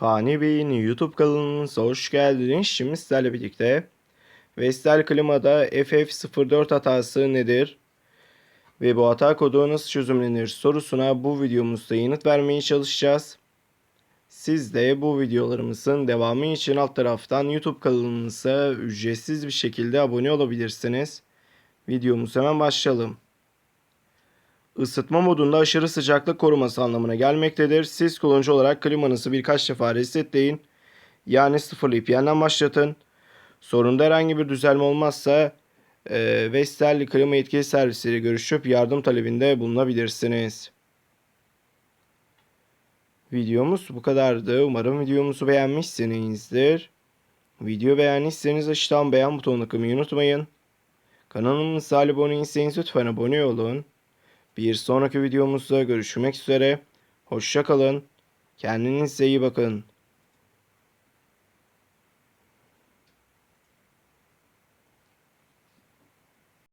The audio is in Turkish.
Fani Bey'in YouTube kanalınıza hoş geldiniz. Şimdi sizlerle birlikte Vestel Klima'da FF04 hatası nedir? Ve bu hata kodu nasıl çözümlenir sorusuna bu videomuzda yanıt vermeye çalışacağız. Siz de bu videolarımızın devamı için alt taraftan YouTube kanalımıza ücretsiz bir şekilde abone olabilirsiniz. Videomuz hemen başlayalım. Isıtma modunda aşırı sıcaklık koruması anlamına gelmektedir. Siz kullanıcı olarak klimanızı birkaç defa resetleyin. Yani sıfırlayıp yeniden başlatın. Sorunda herhangi bir düzelme olmazsa e, Vestel klima yetkili servisiyle görüşüp yardım talebinde bulunabilirsiniz. Videomuz bu kadardı. Umarım videomuzu beğenmişsinizdir. Video beğendiyseniz aşağıdan beğen butonuna tıklamayı unutmayın. Kanalımıza abone değilseniz lütfen abone olun. Bir sonraki videomuzda görüşmek üzere. Hoşça kalın. Kendinize iyi bakın.